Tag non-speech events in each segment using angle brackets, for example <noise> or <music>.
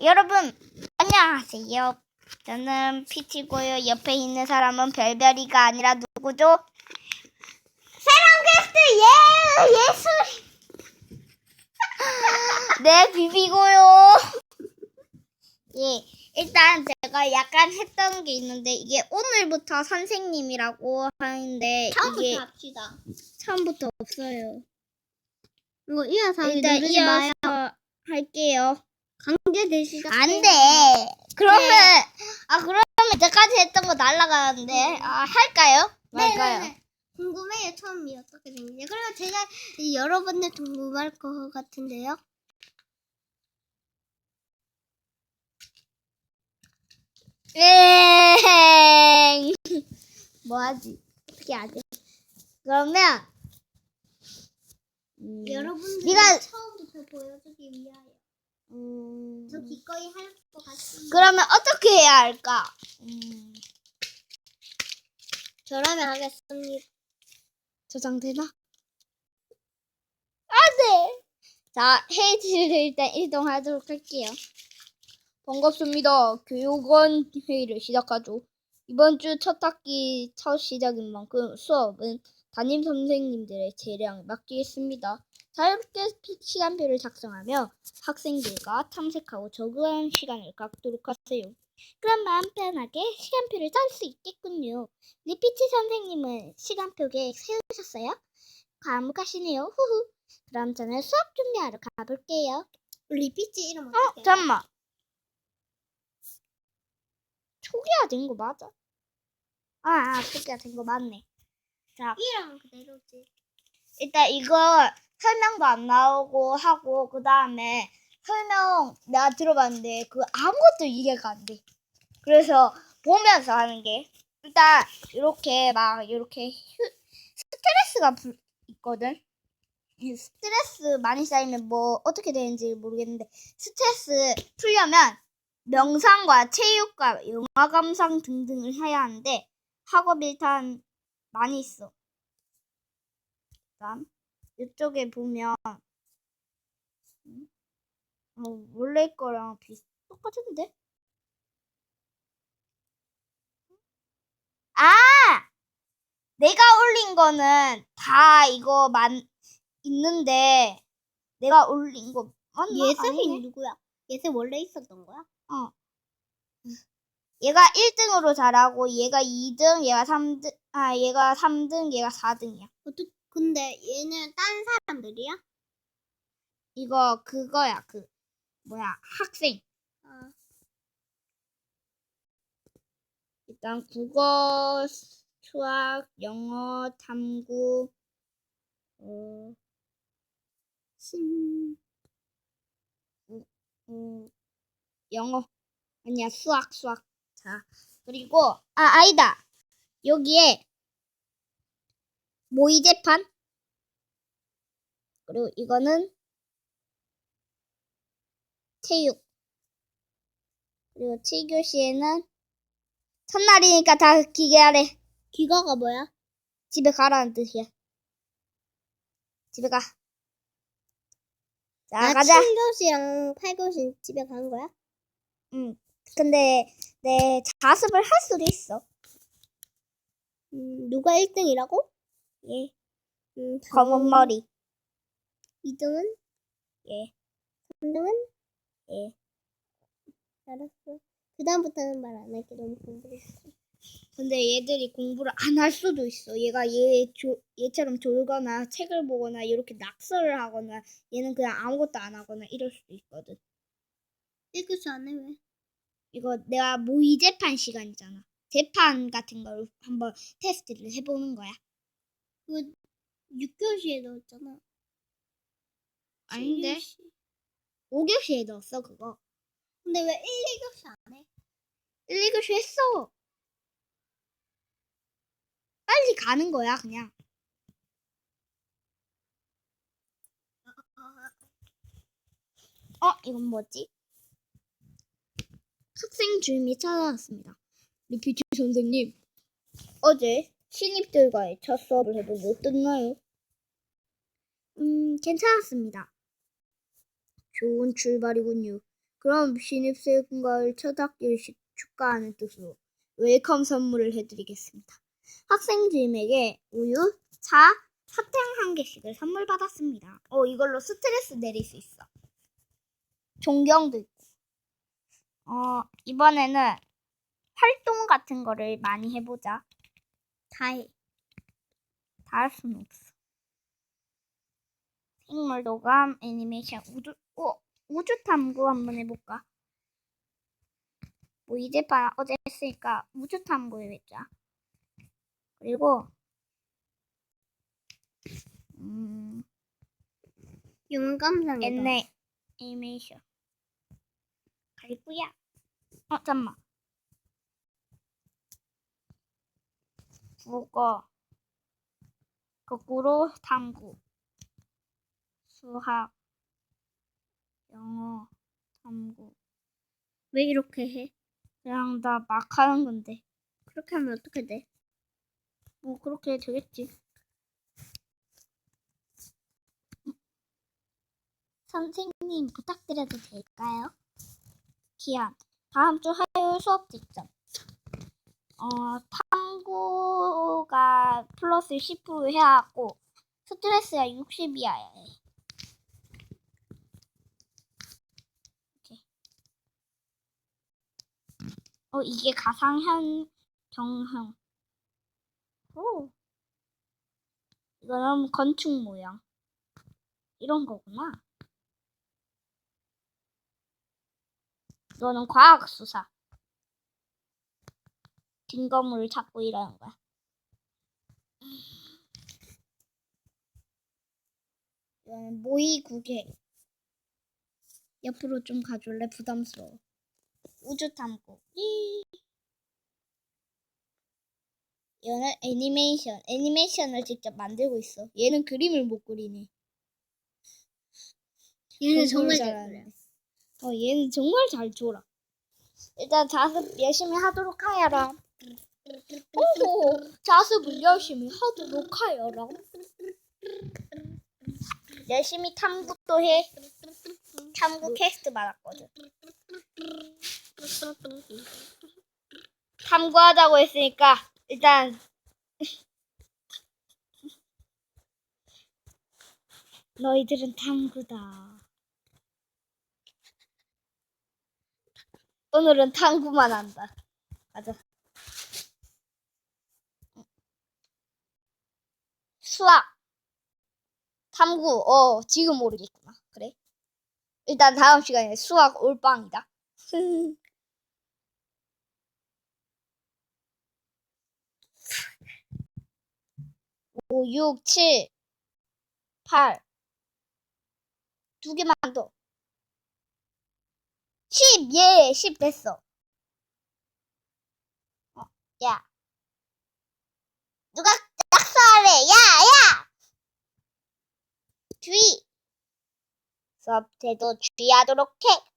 여러분 안녕하세요. 저는 피치고요. 옆에 있는 사람은 별별이가 아니라 누구죠? 새로운 게스트 예 예술. <laughs> 네 비비고요. 예 일단 제가 약간 했던 게 있는데 이게 오늘부터 선생님이라고 하는데 처음부터 이게 합시다. 처음부터 없어요. 이거 이어서 일단. 이어서 할게요. 강제되시다. 안 돼. 그러면 아 그러면 이제까지 했던 거 날라가는데 아 할까요? 말까요? 네네네. 궁금해요 처음이 어떻게 되는지. 그리고 제가 여러분들 궁금할 것 같은데요. <laughs> 엥. 뭐하지? 어떻게 하지? 그러면 음, 여러분들 네가- 처음부터 보여주기 위하여 음, 저 기꺼이 할 것 같습니다. 그러면 어떻게 해야 할까? 음, 저라면 하겠습니다. 저장되나? 안 돼. 자, 회의실을 일단 이동하도록 할게요. 반갑습니다. 교육원 회의를 시작하죠. 이번 주 첫 학기 첫 시작인 만큼 수업은 담임 선생님들의 재량에 맡기겠습니다. 자유롭게 시간표를 작성하며 학생들과 탐색하고 적응하는 시간을 갖도록 하세요. 그럼 마음 편하게 시간표를 짤 수 있겠군요. 리피치 선생님은 시간표 계획 세우셨어요? 과묵하시네요. 후후. 그럼 저는 수업 준비하러 가볼게요. 리피치 이름 어, 어떻게? 잠깐만. 초기화 된 거 맞아? 아, 아 초기화 된 거 맞네. 자, 이름 그대로지. 일단 이거 설명도 안 나오고 하고 그 다음에 설명 내가 들어봤는데 그 아무것도 이해가 안 돼. 그래서 보면서 하는 게 일단 이렇게 막 이렇게 휴- 스트레스가 불- 있거든. 이 스트레스 많이 쌓이면 뭐 어떻게 되는지 모르겠는데 스트레스 풀려면 명상과 체육과 영화 감상 등등을 해야 하는데 학업 일단 많이 있어. 그다음 이쪽에 보면 음? 어, 원래 거랑 비슷 똑같은데? 아! 내가 올린 거는 다 이거 만 있는데 내가 올린 거 맞나? 아니네. 누구야? 예슬 원래 있었던 거야? 어. 얘가 1등으로 잘하고 얘가 2등, 얘가 3등, 아 얘가 3등, 얘가 4등이야. 어떻게? 근데 얘는 딴 사람들이야? 이거 그거야 그 뭐야 학생. 아, 일단 국어, 수학, 영어, 탐구, 어, 신. 음, 영어 아니야 수학 수학. 자 그리고 아 아니다 여기에 모의 재판 그리고 이거는 체육 그리고 7교시에는 첫날이니까 다 기계하래. 기가가 뭐야? 집에 가라는 뜻이야. 집에 가. 자, 아, 가자. 7교시랑 8교시 집에 가는 거야? 응. 근데 내 자습을 할 수도 있어. 음, 누가 1등이라고? 예. 음, 검은 머리. 2등은? 예. 3등은? 예. 알았어. 그 다음부터는 말 안 할게. 너무 궁금했어. 근데 얘들이 공부를 안 할 수도 있어. 얘가 얘 조, 얘처럼 졸거나 책을 보거나 이렇게 낙서를 하거나 얘는 그냥 아무것도 안 하거나 이럴 수도 있거든. 1교시 안 해, 왜? 이거 내가 모의 재판 시간이잖아. 재판 같은 걸 한번 테스트를 해보는 거야. 그거 6교시에 넣었잖아. 아닌데? 7교시. 5교시에 넣었어 그거. 근데 왜 1, 2교시 안 해? 1, 2교시 했어. 빨리 가는 거야 그냥. 어 이건 뭐지? 학생 주임이 찾아왔습니다. 리피치 선생님. 어제 신입들과의 첫 수업을 해보니 어땠나요? 음, 괜찮았습니다. 좋은 출발이군요. 그럼 신입생을 첫 학기를 시- 축하하는 뜻으로 웰컴 선물을 해드리겠습니다. 학생들에게 우유, 차, 사탕 한 개씩을 선물 받았습니다. 어, 이걸로 스트레스 내릴 수 있어. 있고. 어, 이번에는 활동 같은 거를 많이 해보자. 다 해. 다 할 수는 없어. 생물 도감, 애니메이션, 우주, 어, 우주 탐구 한번 해볼까? 뭐 이제파 어제 했으니까 우주 탐구 해보자. 그리고 음, 용감상이다. 옛날 애니메이션. 갈구야. 어, 잠만. 국어, 거꾸로 탐구, 수학, 영어, 탐구. 왜 이렇게 해? 그냥 다막 하는 건데. 그렇게 하면 어떻게 돼? 뭐 그렇게 되겠지. 선생님 부탁드려도 될까요? 기한 다음 주 화요일 수업 직전. 어 탐구가 플러스 10% 해야 하고 스트레스가 60이어야 해. 이렇게. 어 이게 가상현 경형. 오. 이거는 건축 모양. 이런 거구나. 이거는 과학 수사. 증거물을 찾고 이러는 거야. 이거는 모의국에 옆으로 좀 가줄래? 부담스러워. 우주 탐구. 이. 이거는 애니메이션. 애니메이션을 직접 만들고 있어. 얘는 그림을 못 그리네. 얘는 정말 잘. 그래. 어, 얘는 정말 잘 졸아. 일단 자습 열심히 하도록 하여라. 오호, 자습을 열심히 하도록 하여라. 열심히 탐구도 해. 탐구 캐스트 받았거든. 탐구하자고 했으니까 일단 너희들은 탐구다. 오늘은 탐구만 한다. 맞아. 수학. 탐구. 어, 지금 모르겠구나. 그래. 일단 다음 시간에 수학 올빵이다. 5, 6, 7, 8. 두 개만 더. 10, 예, 10 됐어. 어, 야. 누가 낙서하래? 야, 야! 주의! 수업 때도 주의하도록 해.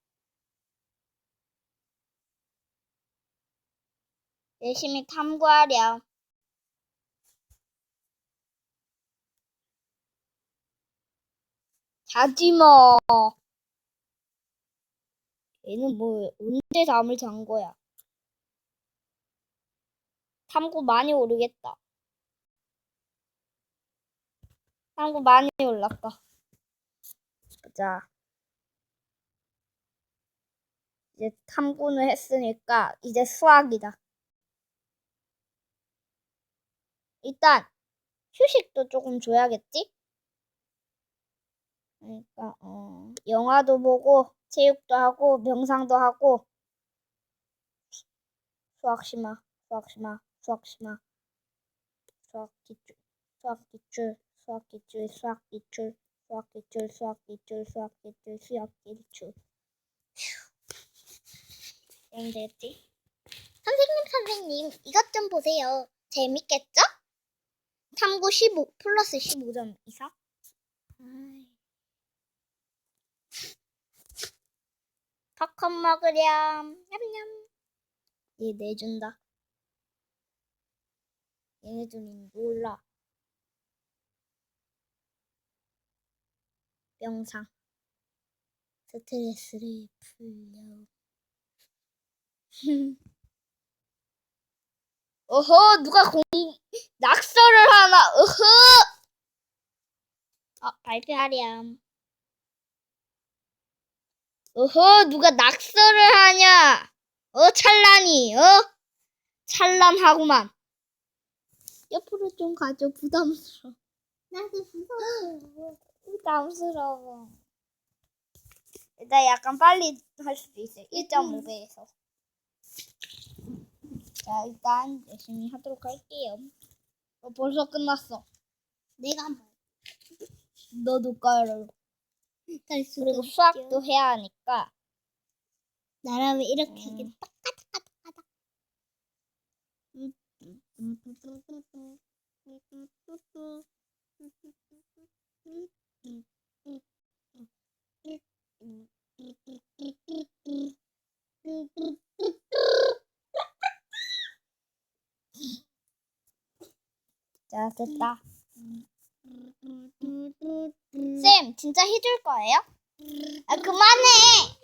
열심히 탐구하렴. 자지 마. 얘는 뭐 언제 잠을 잔 거야? 탐구 많이 오르겠다. 탐구 많이 올랐다. 자, 이제 탐구는 했으니까 이제 수학이다. 일단 휴식도 조금 줘야겠지? 그러니까 어, 영화도 보고 체육도 하고 명상도 하고 수학 심화, 수학 심화, 수학 심화, 수학 기출, 수학 기출, 수학 기출, 수학 기출, 수학 기출, 수학 기출, 수학 기출, 수학 기출. 이러면 되겠지? 선생님, 선생님, 이것 좀 보세요. 재밌겠죠? 탐구 15 플러스 15점 이상? 팝콘 먹으렴. 냠냠. 얘 내준다. 얘네들은 몰라. 명상. 스트레스를 풀려. <laughs> 어허, 누가 공, 낙서를 하나, 어허! 어, 발표하렴. 어허, 누가 낙서를 하냐? 어, 찬란히, 어? 찬란하구만. 옆으로 좀 가죠, 부담스러워. 나도 무서워. 부담스러워. 일단 약간 빨리 할 수도 있어요. 1.5배에서. 자, 일단 열심히 하도록 할게요. 어, 벌써 끝났어. 내가 한 번. 너도 깔아. 그리고. 수학도 해야 하니까. 나라면 이렇게 음. 하긴 딱딱딱딱. 자, 됐다. 쌤, 진짜 해줄 거예요? 아, 그만해!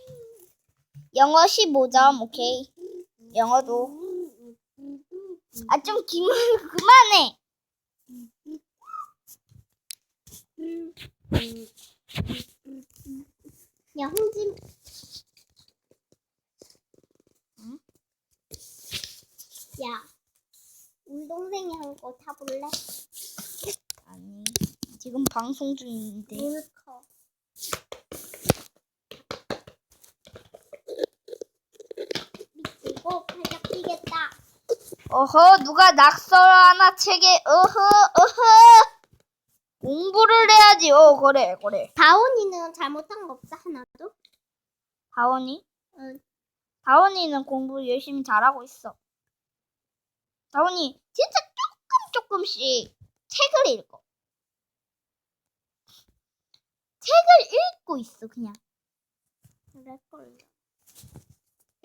영어 15점, 오케이. 영어도. 아, 좀 기분 <laughs> 그만해! 야, 홍진. 응? 야, 우리 동생이 한거 타볼래? 아니, 지금 방송 중인데. 물커. 미치고 팔짝 뛰겠다. 어허, 누가 낙서를 하나 책에, 어허, 어허! 공부를 해야지, 어, 그래, 그래. 다온이는 잘못한 거 없어 하나도? 다원이? 응. 다원이는 공부 열심히 잘하고 있어. 다원이 진짜 조금 조금씩 책을 읽어. 책을 읽고 있어 그냥. 그럴걸요.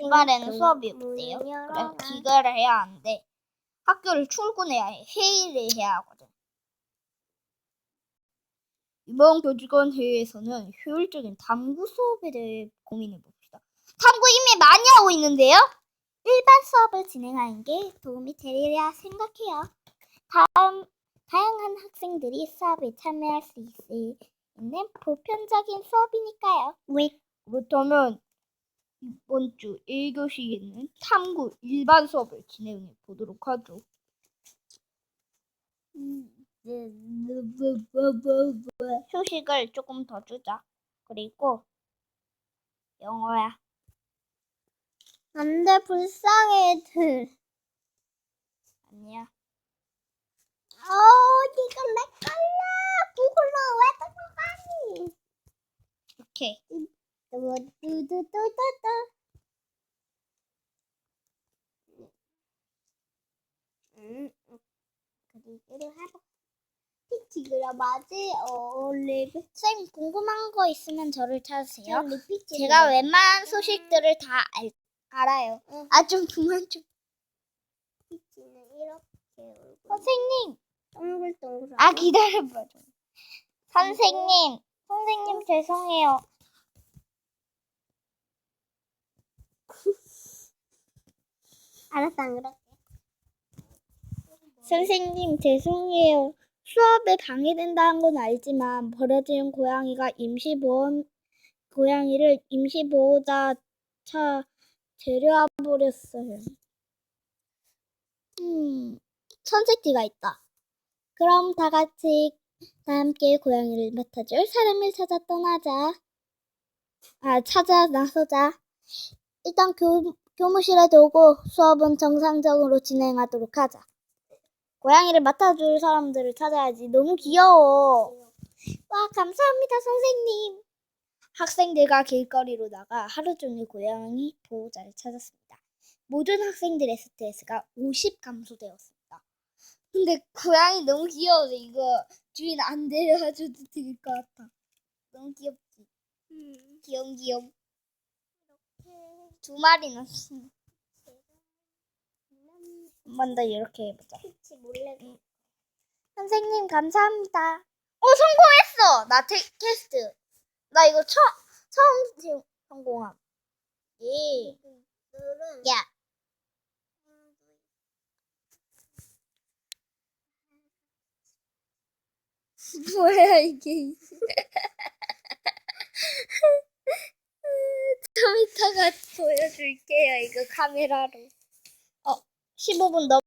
주말에는 수업이 없대요. 문 그래 열어라. 기가를 해야 하는데 학교를 출근해야 해. 회의를 해야 하거든. 이번 교직원 회의에서는 효율적인 탐구 수업에 대해 고민해 봅시다. 탐구 이미 많이 하고 있는데요. 일반 수업을 진행하는 게 도움이 되리라 생각해요. 다음 다양한 학생들이 수업에 참여할 수 있을 있는 보편적인 수업이니까요. 왜? 그렇다면 이번 주 1교시에는 탐구 일반 수업을 진행해 보도록 하죠. 휴식을 조금 더 주자. 그리고 영어야. 안 돼 불쌍해 들. 아니야. 어 이거 내 걸라. 구글로 왜 들어가니? 이렇게. 뚜두두두두두. 음, 그리기를 하고. 피치 그려봐지. 어, 리피. 쌤 궁금한 거 있으면 저를 찾으세요. 리피치. 제가 웬만한 소식들을 다 알, 알아요. 응. 아 좀 그만 좀. 피치는 이렇게 얼굴 선생님. 동글동글. 아 기다려봐 좀. 선생님. 선생님 죄송해요. 알았어 안 그럴게. 선생님 죄송해요. 수업에 방해된다는 건 알지만 버려진 고양이가 임시보호 고양이를 임시보호자 차 데려와 버렸어요. 음, 선택지가 있다. 그럼 다 같이 다 함께 고양이를 맡아줄 사람을 찾아 떠나자. 아, 찾아 나서자. 일단 교, 교무실에 두고 수업은 정상적으로 진행하도록 하자. 고양이를 맡아줄 사람들을 찾아야지. 너무 귀여워. 와, 감사합니다, 선생님. 학생들과 길거리로 나가 하루 종일 고양이 보호자를 찾았습니다. 모든 학생들의 스트레스가 50 감소되었습니다. 근데 고양이 너무 귀여워서 이거 주인 안 데려와줘도 될 것 같아. 너무 귀엽지? 음. 귀염 귀염. 두 마리는 한 번 더 이렇게 해보자. 그치, 몰래. 선생님, 감사합니다. 어, 성공했어! 나 테, 테스트. 나 이거 처, 처음, 지금 성공함. 예. 야. <laughs> 뭐야, 이게. <laughs> 좀 이따가 보여줄게요. 이거 카메라로. 어, 15분 넘